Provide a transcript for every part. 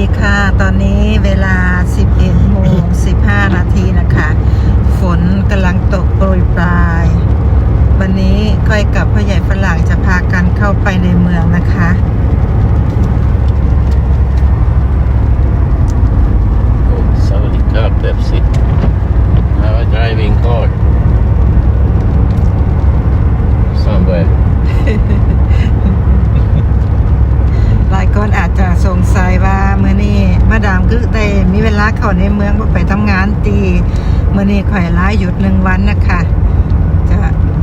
ดีค่ะ ตอนนี้เวลา 11โมง15 นาทีนะคะ ฝนกำลังตกโปรยปลาย วันนี้ก้อยกับพ่อใหญ่ฝรั่งจะพากันเข้าไปในเมืองนะคะ Saudi Cup FC. Now a driving car. Somewhere. หลายคนอาจจะสงสัยว่าเมื่อนี้มาดามกึกได้มีเวลาเข้าในเมืองบ่ไปทำงานตีเมื่อนี้ข่อยลาหยุดหนึ่งวันนะคะ จะ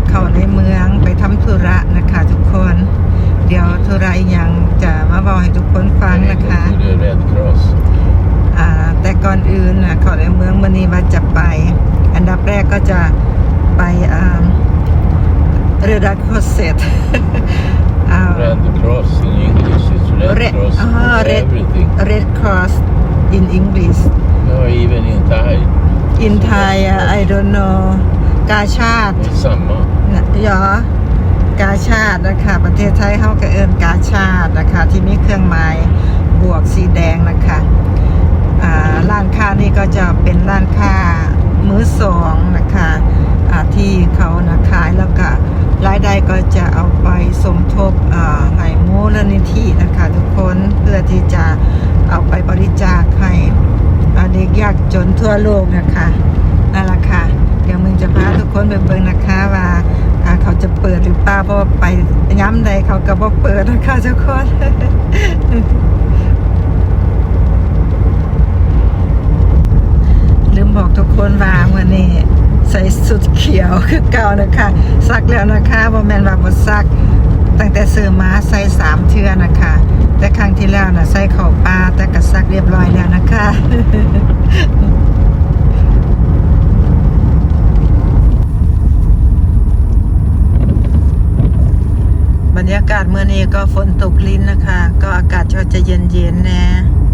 เข้าในเมืองไปทำธุระนะคะทุกคน เดี๋ยวธุระอีกอย่างจะมาบอกให้ทุกคนฟังนะคะ แต่ก่อนอื่นนะเข้าในเมืองมื่อนี้ว่าจะไป อันดับแรกก็จะไปเรือดักโคเซต Red Cross in English is Red Red- Cross ah, for red- everything. Red Cross in English No, even in Thai. in Thai uh, I don't know กาชาติ Det är samma. นะยอกาชาตินะคะประเทศไทยเขาก็เอินกาชาตินะคะที่มีเครื่องหมายบวกสีแดงนะคะอ่าร้านค้านี่ก็จะเป็นร้านค้ามือสองนะคะอ่าที่เขานะขายแล้วก็รายได้ก็จะเอาไปสมทบอ่าให้มูลนิธินะคะ ทุกคนเพื่อที่จะเอาไปบริจาคให้อ่าเด็กยากจ นทั่วโลกนะคะนั่นแหละค่ะ เดี๋ยวมึงจะพาทุกคนไปเบิ่งนะคะว่าเขาจะเปิดหรือเปล่าเพราะไปย้ำใดเขาก็บอกเปิดนะคะทุกคนลืมบอกทุกคนว่าเมื่อนี้ใส่สุดเขียวคือเก่านะคะ ซักแล้วนะคะบ่แมนว่าบ่ซัก ตั้งแต่ซื้อมาใส่สามเทื่อนะคะ แต่ครั้งที่แล้วน่ะใส่เข้าปลาแต่ก็ซักเรียบร้อยแล้วนะคะบรรยากาศเมื่อนี้ก็ฝนตกลิ้นนะคะ ก็อากาศก็จะเย็นๆน่ House.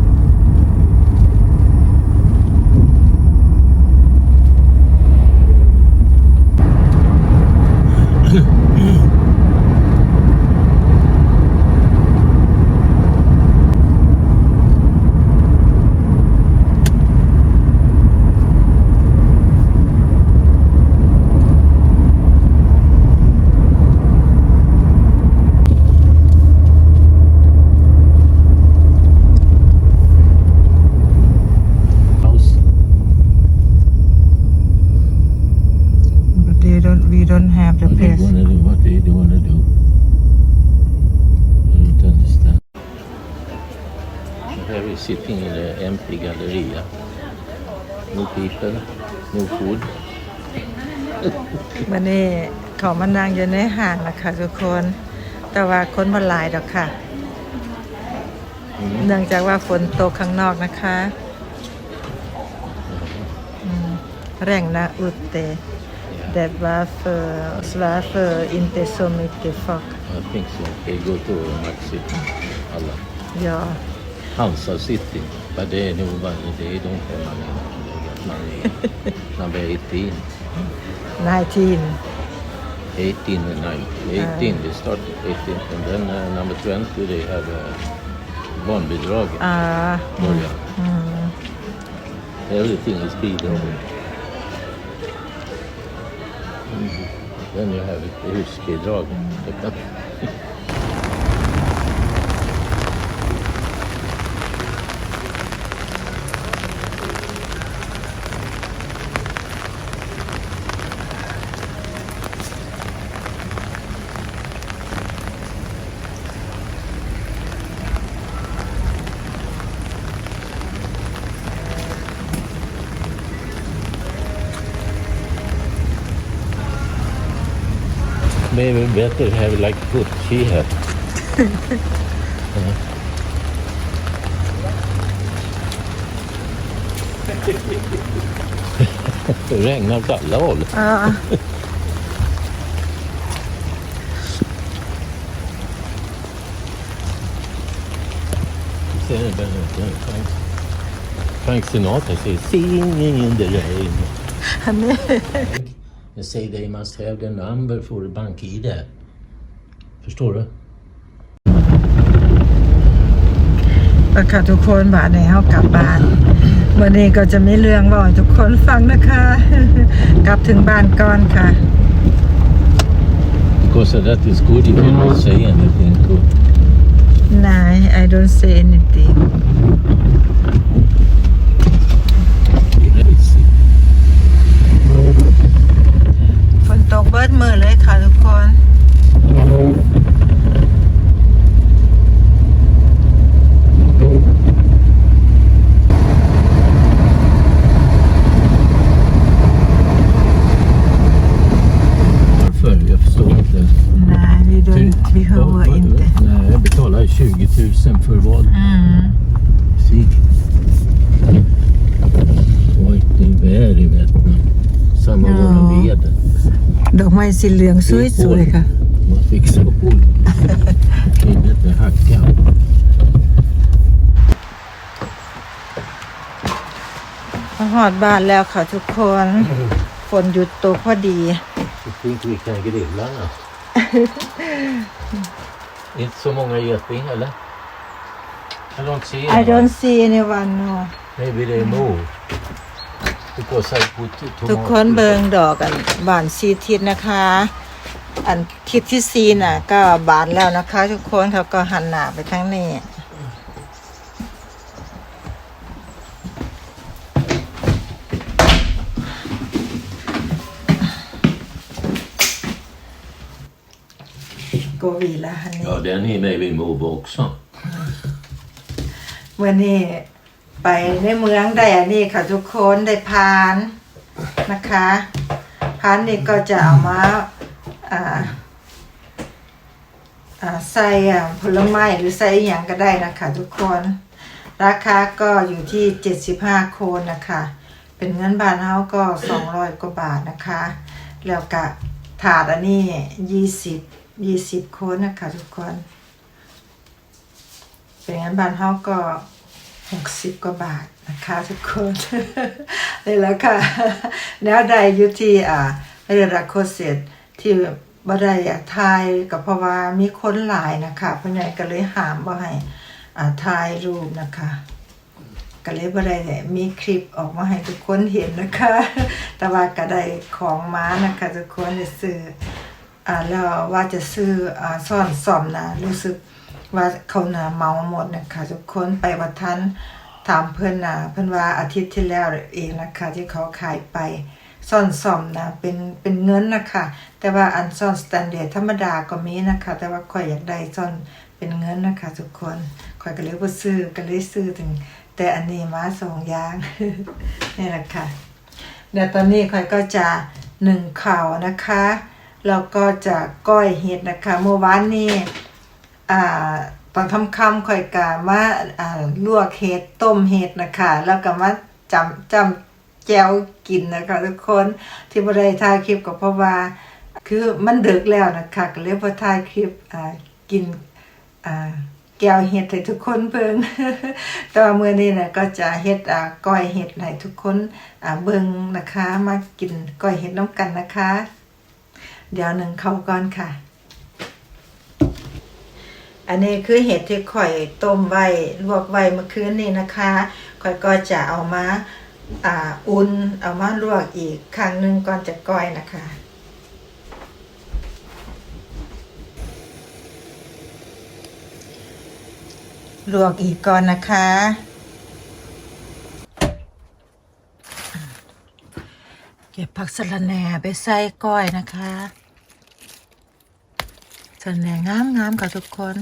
Sitting in the empty galleria. No people, no food. วันนี้เขามานั่งอยู่ในห้างนะคะทุกคน แต่ว่าคนบ่หลายดอกค่ะ Mm. เนื่องจากว่าฝนตกข้างนอกนะคะอืมแรงนะอุดเต Det var för varför inte så mycket folk. I think so. They go to Maxi. Alla. Ja, Hansa City. But they know. They don't have money. They get money. Number 18. 19. 18 and 19. 18, they start 18. And then uh, number 20, they have a barnbidrag. Ah. Början. Mm. Everything is bidrag. Mm. Then you have husbidrag. Mm. Maybe better have like what she had. Uh, Det regnar åt alla håll. อ่า Ser du, Frank, Frank Sinatra säger Singing in the rain. อันนี้ They say they must have the number for bank-id. Förstår du? แล้วค่ะทุกคนบาทในเฮากลับบ้านวันนี้ก็จะมีเรื่องบอกให้ทุกคนฟังนะคะ กลับถึงบ้านก่อนค่ะ Because that is good if you don't say anything to นาย I don't say anything Let's see. ฝนตกเบิด มือเลยค่ะทุกคน Varför? Jag förstår inte. นาย we don't we hör inte Nej, jag betalar 20 000 för vad? อืม Musik. Oj, det är väl i Vietnam. Samma Ja. var med veden. ดอกไม้สีเหลืองสวยๆค่ะ Man fixar hål. Knivet är hackat. มาหอดบ้านแล้วค่ะทุกคน ฝนหยุดตกพอดี Du think we can grilla nu? Inte så många geting eller? I don't see I don't see anyone no Maybe they move. ทุกคนเบิงดอกกันบานซีทิศนะคะ อันทิศที่ซีน่ะ ก็บานแล้วนะคะ ทุกคนเขาก็หันหน้าไปทางนี้โกวีละฮันนี่ Ja, den är maybe move också. เมื่อนี้ ไปในเมืองได้อันนี้ค่ะทุกคนได้พานนะคะพานนี่ก็จะเอามาอ่าใส่ผลไม้หรือใส่อย่างก็ได้นะคะทุกคน ราคาก็อยู่ที่ 75 โคนนะคะ เป็นเงินบาทเฮาก็ 200 กว่าบาทนะคะ แล้วก็ถาดอันนี้ 20 20 โคนนะคะทุกคน เป็นเงั้นบานเฮาก็ หกสิบกว่าบาทนะคะทุกคนนี่แล้วค่ะแล้วได้อยู่ที่อ่าเรือรักโคเซตที่บ่ได้อยากถ่ายก็เพราะว่ามีคนหลายนะคะเพ่อใหญ่ก็เลยหามบ่ให้อ่าถ่ายรูปนะคะก็เลยบ่ได้มีคลิปออกมาให้ทุกคนเห็นนะคะ แต่ว่าก็ได้ของมานะคะทุกคนได้ซื้ออ่าแล้วว่าจะซื้ออ่าซ่อนซ่อมนะรู้สึก ว่าเขานาเมาหมดนะคะทุกคนไปวัดทันถามเพื่อนนะเพื่อนว่าอาทิตย์ที่แล้วเองนะคะ ที่เขาขายไปซ่อนซ่อมนะเป็นเป็นเงินนะคะ แต่ว่าอันซ่อนสแตนเดร์ธรรมดาก็มีนะคะ แต่ว่าค่อยอยากได้ซ่อนเป็นเงินนะคะ ทุกคนค่อยก็เลยบ่ซื้อก็เลยซื้อถึง แต่อันนี้มาสองอย่างนี่แหละค่ะเดี๋ยวตอนนี้ค่อยก็จะหนึ่งข่าวนะคะแล้วก็จะก้อยเห็ดนะคะเมื่อวานนี้ อ่าตอนค่ำๆค่อยกะมาอ่าลวกเห็ดต้มเห็ดนะคะ แล้วก็มาจำจำแจวกินนะคะทุกคนที่บ่ได้ถ่ายคลิปก็เพราะว่า คือมันดึกแล้วนะคะก็เลยบ่ถ่ายคลิปอ่ากินอ่าแก้วเห็ดให้ทุกคนเบิ่งต่ว่ามื้อนี้นะก็จะเฮ็ดอ่าก้อยเห็ดให้ทุกคนอ่าเบิ่งนะคะ มากินก้อยเห็ดน้ำกันนะคะ เดี๋ยวหนึ่งเข้าก่อนค่ะ อันนี้คือเห็ดที่ข่อยต้มไว้ลวกไว้เมื่อคืนนี้นะคะข่อยก็จะเอามาอ่าอุ่นเอามาลวกอีกครั้งหนึ่งก่อนจะก้อยนะคะลวกอีกก่อนนะคะ เก็บผักสะระแหน่ไปใส่ก้อยนะคะ สะระแหน่งามงามๆค่ะทุกคน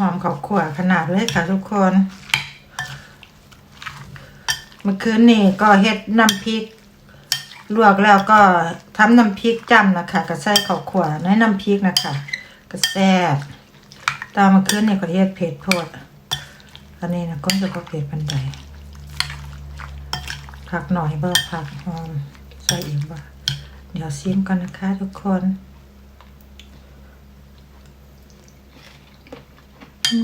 อ่าหอมขอบขวขนาดเลยค่ะทุกคนเมื่อคืนนี่ก็เฮ็ดน้ำพริก ลวกแล้วก็ทำน้ำพริกจ้ำนะคะก็ใส่ข้าวขวในน้ำพริกนะคะก็แซ่บตามเมื่อคืนนี่ก็เฮ็ดเผ็ดโพดอันนี้นะก็จะก็เผ็ดปันใดผักหน่อยบ่ผักหอมใส่อีกบ่เดี๋ยวซิมกันนะคะทุกคนอืม สุ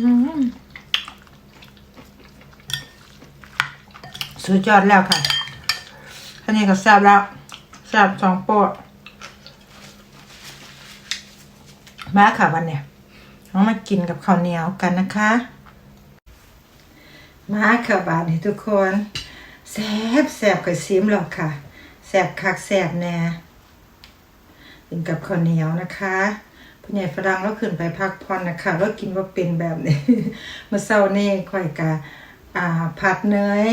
ดยอดแล้วค่ะอันนี้ก็แซ่บแล้วแซ่บสองโปะมาค่ะวันเนี้ยเรามากินกับข้าวเหนียวกันนะคะ มาค่ะบาทนี่ทุกคนแซ่บแซ่บกับซิมหรอกค่ะแซ่บคักแซ่บแน่กินกับข้าวเหนียวนะคะ ผู้ใหญ่ฝรั่งเราขึ้นไปพักผ่อนนะคะเรากินว่าเป็นแบบนี้เมื่อเช้านี่ค่อยกะอ่าผัดเนย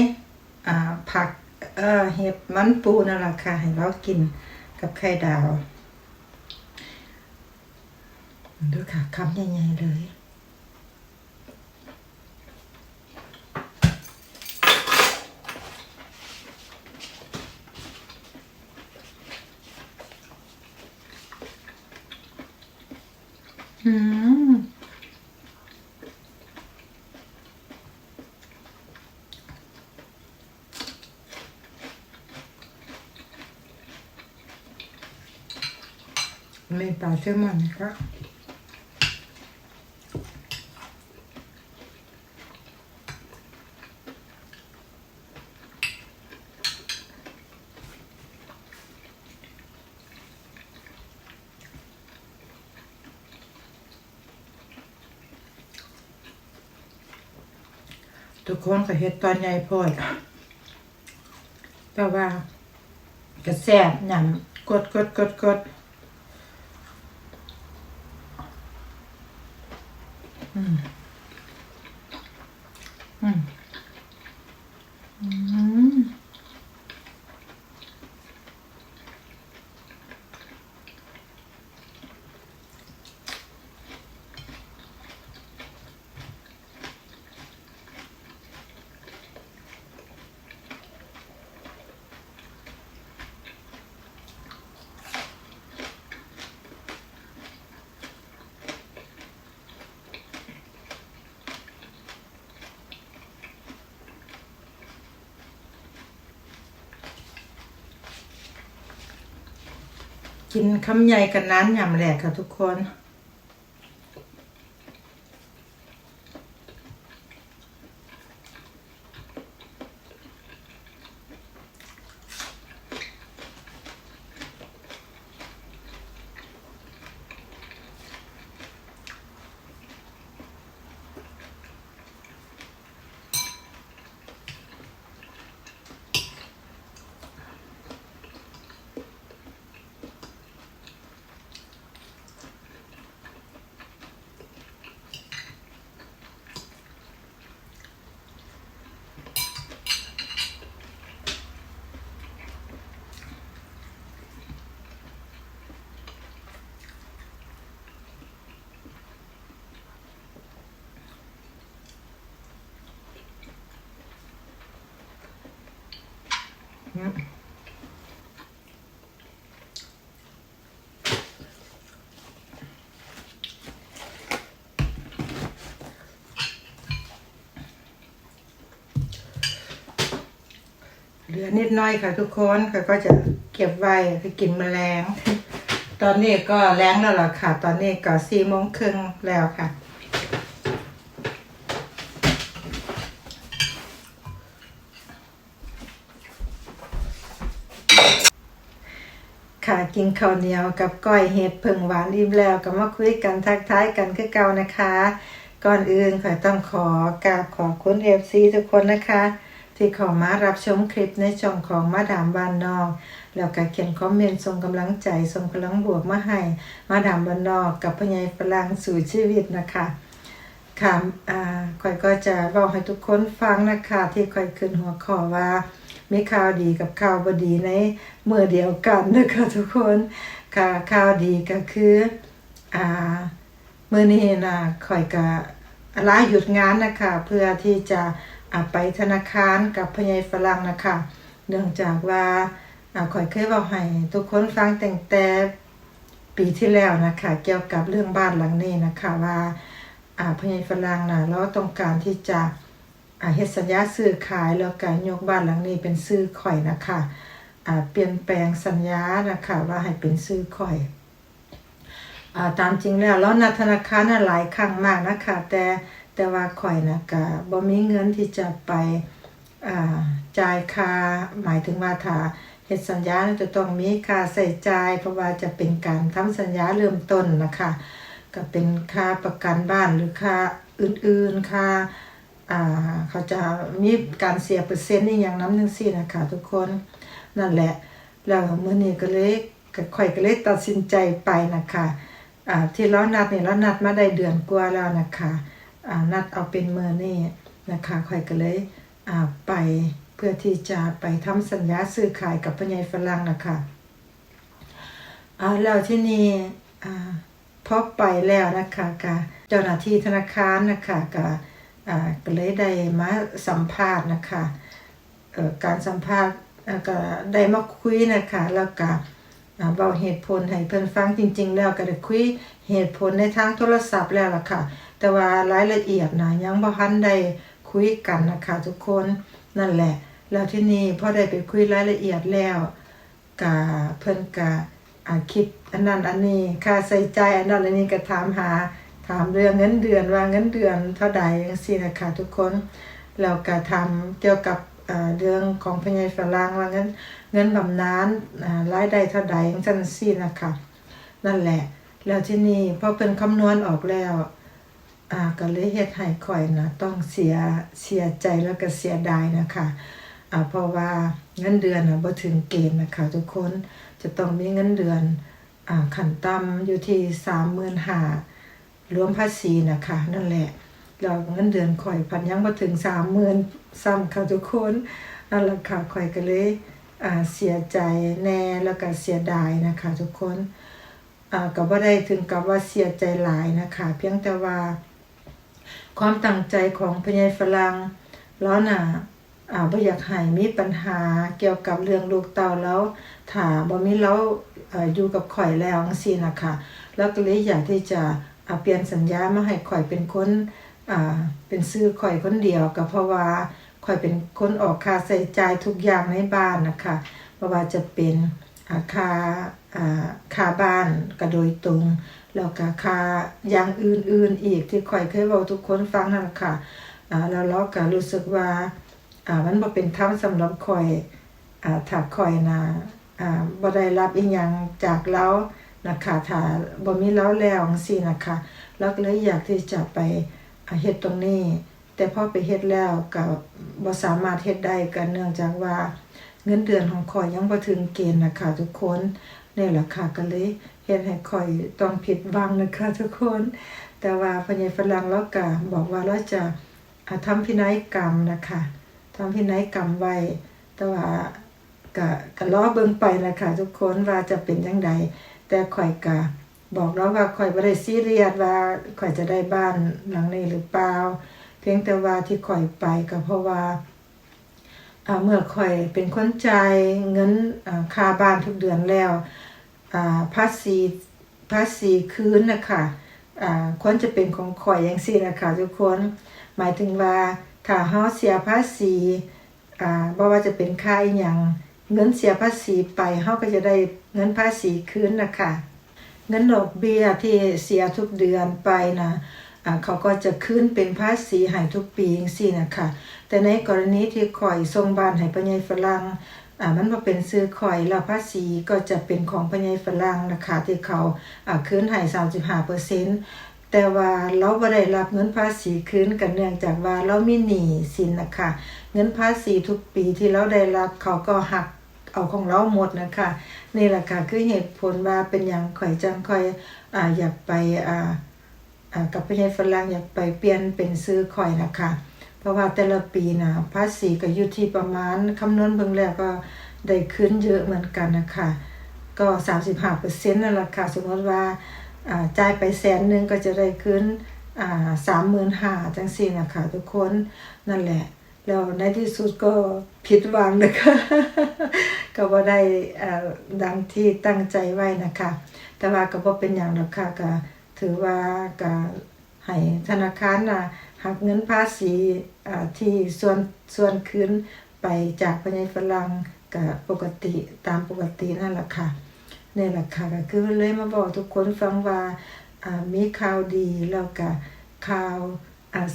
อ่าผักเอ่อเห็ดมันปูนั่นแหละค่ะให้เรากินกับไข่ดาวดูค่ะคำใหญ่ๆเลย อืมไม่ปลาเชื่อมันนะคะ ทุกคนก็เฮ็ดตอนใหญ่โพดแต่ว่ากระแสบหยำกดกดกดกดกดมอืมอืม กินคำใหญ่กันนั้นยำแหลกค่ะทุกคน เหลือนิดหน้อยค่ะทุกคนก็ก็จะเก็บไว้ไปกินแมลง ตอนนี้ก็แรงแล้วล่ะค่ะ ตอนนี้ก็สี่โมงครึ่งแล้วค่ะ กินข้าวเหนียวกับก้อยเห็ดผึ่งหวานอิ่มแล้วก็มาคุยกันทักทายกันคือเก่านะคะ ก่อนอื่นขอต้องขอกราบขอบคุณเอฟซีทุกคนนะคะ ที่ขอมารับชมคลิปในช่องของมาดามบานนอกแล้วก็เขียนคอมเมนต์ส่งกำลังใจส่งพลังบวกมาให้มาดามบานนอกกับพญายฝรั่งสู่ชีวิตนะคะค่ะอ่าคอยก็จะบอกให้ทุกคนฟังนะคะ ที่คอยขึ้นหัวข้อว่า มีข่าวดีกับข่าวบดีในเมื่อเดียวกันนะคะทุกคนค่ะข่าวดีก็คืออ่ามื่อนี้นะข่อยก็ลาหยุดงานนะคะ เพื่อที่จะไปธนาคารกับพญายฝรั่งนะคะเนื่องจากว่าอ่าข่อยเคยบอกให้ทุกคนฟังแต่งแต่ปีที่แล้วนะคะ เกี่ยวกับเรื่องบ้านหลังนี้นะคะว่าพญายฝรั่งนะเราต้องการที่จะ เฮ็ดสัญญาซื้อขายแล้วก็ยกบ้านหลังนี้เป็นซื้อข่อยนะคะอ่าเปลี่ยนแปลงสัญญานะคะว่าให้เป็นซื้อข่อยอ่าตามจริงแล้วแล้วนัธนาคารน่ะหลายครั้งมากนะคะแต่แต่ว่าข่อยนะก็บ่มีเงินที่จะไปอ่าจ่ายค่าหมายถึงว่าถ้าเฮ็ดสัญญาจะต้องมีค่าใช้จ่ายเพราะว่าจะเป็นการทำสัญญาเริ่มต้นนะคะก็เป็นค่าประกันบ้านหรือค่าอื่นๆค่า เขาจะมีการเสียเปอร์เซ็นต์อีหยังน้ำจังซี่นะคะทุกคนนั่นแหละแล้วเมื้อนี้ก็เลยก็ข่อยก็เลยตัดสินใจไปนะคะที่เรานัดเนี่ยเรานัดมาได้เดือนกว่าแล้วนะคะนัดเอาเป็นเมื่อนี่นะคะค่อยก็เลยไปเพื่อที่จะไปทำสัญญาซื้อขายกับพญายฝรั่งนะคะแล้วที่นี่อพอไปแล้วนะคะกับเจ้าหน้าที่ธนาคารนะคะกับ ก็เลยได้มาสัมภาษณ์นะคะการสัมภาษณ์ก็ได้มาคุยนะคะแล้วก็อ่าเบาเหตุผลให้เพิ่อนฟังจริง ๆ แล้วก็ได้คุยเหตุผลในทางโทรศัพท์แล้วล่ะค่ะ แต่ว่ารายละเอียดนะยังบ่ทันได้คุยกันนะคะทุกคนนั่นแหละ แล้วที่นี่พอได้ไปคุยรายละเอียดแล้วก็เพิ่อนก็คิดอันนั้นอันนี้ค่าใช้จ่ายอันนั้นอันนี้ก็ถามหา ถามเรื่องเงินเดือนว่าเงินเดือนเท่าใดจังซี่นะคะทุกคนแล้วก็ทำเกี่ยวกับเรื่องของพญายฝรั่งว่าเงินเงินบำนาญรายได้เท่าใดจังซั่นซี่นะคะนั่นแหละ แล้วที่นี่พอเพิ่นคำนวณออกแล้วอ่าก็เลยเฮ็ดให้ข่อยนะต้องเสียเสียใจแล้วก็เสียดายนะคะอ่าเพราะว่าเงินเดือนน่ะบ่ถึงเกณฑ์นะคะทุกคนจะต้องมีเงินเดือนอ่าขั้นต่ำอยู่ที่35,000 รวมภาษีนะคะนั่นแหละแล้วเงินเดือนข่อยพันยังบ่ถึง30,000ซ้ำค่ะทุกคนนั่นแหละค่ะข่อยก็เลยเสียใจแน่แล้วก็เสียดายนะคะ ทุกคนก็บ่ได้ถึงกับว่าเสียใจหลายนะคะ เพียงแต่ว่า ความตั้งใจของพญายฝรั่งแล้วน่ะอ่าบ่อยากให้มีปัญหาเกี่ยวกับเรื่องลูกเต้าแล้วถ้าบ่มีเราเอ่อยู่กับข่อยแล้วจังซี่นะคะแล้วก็เลยอยากที่จะ เปลี่ยนสัญญามาให้ข่อยเป็นคนอ่าเป็นซื้อข่อยคนเดียวก็เพราะว่าข่อยเป็นคนออกค่าใช้จ่ายทุกอย่างในบ้านนะคะไม่ว่าจะเป็นอาค่าอ่าค่าบ้านก็โดยตรงแล้วก็ค่าอย่างอื่นๆอีกที่ข่อยเคยบอกทุกคนฟังนั่นแหละค่ะอ่าแล้วเราก็รู้สึกว่าอ่ามันบ่เป็นธรรมสำหรับข่อยอ่าถ้าข่อยนะอ่าบ่ได้รับอีหยังจากเรา นะคะถ้าบ่มีแล้วจังซี่นะคะเราก็เลยอยากที่จะไปเฮ็ดตรงนี้ แต่พอไปเฮ็ดแล้วก็บ่สามารถเฮ็ดได้กันเนื่องจากว่าเงินเดือนของข่อยยังบ่ถึงเกณฑ์นะคะทุกคนนี่แหละค่ะก็เลยเฮ็ดให้ข่อยต้องผิดหวังนะคะทุกคน แต่ว่าพญายฝรั่งเราก็บอกว่าเราจะาทำพินัยกรรมนะคะทำพินัยกรรมไว้แต่ว่าก็ก็รอเบิ่งไปนะคะทุกคนว่าจะเป็นจังได แต่ข่อยก็บอกแล้วว่าข่อยบ่ได้ซีเรียสว่าข่อยจะได้บ้านหลังนี้หรือเปล่า เพียงแต่ว่าที่ข่อยไปก็เพราะว่าเมื่อข่อยเป็นคนจ่ายเงินค่าบ้านทุกเดือนแล้วภาษีภาษีคืนนะคะควรจะเป็นของข่อยอย่างซี่นะคะทุกคน หมายถึงว่าถ้าเฮาเสียภาษีอ่าบ่ว่าจะเป็นค่าอหยัง เงินเสียภาษีไปเฮาก็จะได้เงินภาษีคืนนะคะเงินดอกเบี้ยที่เสียทุกเดือนไปนะอ่าเขาก็จะขึ้นเป็นภาษีให้ทุกปีจังซี่นะคะ แต่ในกรณีที่ข่อยส่งบ้านให้ปัญญาฝรั่งมันมาเป็นซื้อข่อยแล้วภาษีก็จะเป็นของปัญญาฝรั่งนะคะที่เขาอ่าคืนให้35%แต่ว่าเราบ่ได้รับเงินภาษีคืนกันเนื่องจากว่าเรามีหนี้สินนะคะ เงินภาษีทุกปีที่เราได้รับเขาก็หักเอาของเราหมดนะคะนี่แหละค่ะคือเหตุผลว่าเป็นอย่างข่อยจังข่อยอ่าอยากไปอ่ากับประเทศฝรั่งอยากไปเปลี่ยนเป็นซื้อข่อยนะคะ เพราะว่าแต่ละปีนะภาษีก็อยู่ที่ประมาณคำนวณเบิ่งแล้วก็ได้ขึ้นเยอะเหมือนกันนะคะก็ 35%นั่นแหละค่ะสมมติว่าจ่ายไปแสนหนึ่งก็จะได้คืนสามหมื่นห้าจังสี่นะคะทุกคนนั่นแหละ แล้วในที่สุดก็ผิดหวังนะคะก็บ่ได้ดังที่ตั้งใจไว้นะคะ แต่ว่าก็บ่เป็นอย่างหรอกค่ะก็ถือว่าก็ให้ธนาคารน่ะหักเงินภาษีที่ส่วนส่วนคืนไปจากพญายฝรั่งก็ปกติตามปกตินั่นแหละค่ะนี่แหละค่ะก็คือเลยมาบอกทุกคนฟังว่ามีข่าวดีแล้วก็ข่าว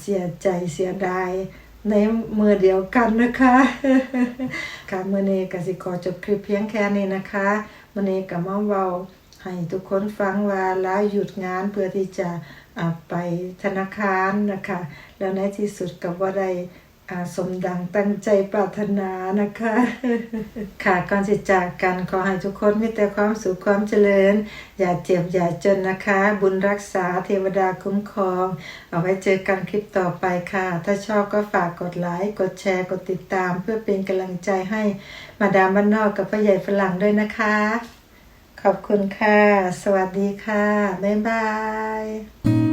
เสียใจเสียดาย ในมือเดียวกันนะคะค่ะมื่อนี้ก็สิกอจบคลิปเพียงแค่นี้นะคะมื่อนี้ก็มาเวาให้ทุกคนฟังว่าแล้วหยุดงานเพื่อที่จะไปธนาคารนะคะ แล้วในที่สุดกับว่าได้ สมดังตั้งใจปรารถนานะคะ ค่ะก่อนสิจากกันขอให้ทุกคนมีแต่ความสุขความเจริญ อย่าเจ็บอย่าจนนะคะ บุญรักษาเทวดาคุ้มครอง เอาไว้เจอกันคลิปต่อไปค่ะ ถ้าชอบก็ฝากกดไลค์กดแชร์กดติดตาม เพื่อเป็นกำลังใจให้มาดามบ้านนอกกับพ่อใหญ่ฝรั่งด้วยนะคะ ขอบคุณค่ะ สวัสดีค่ะ บ๊ายบาย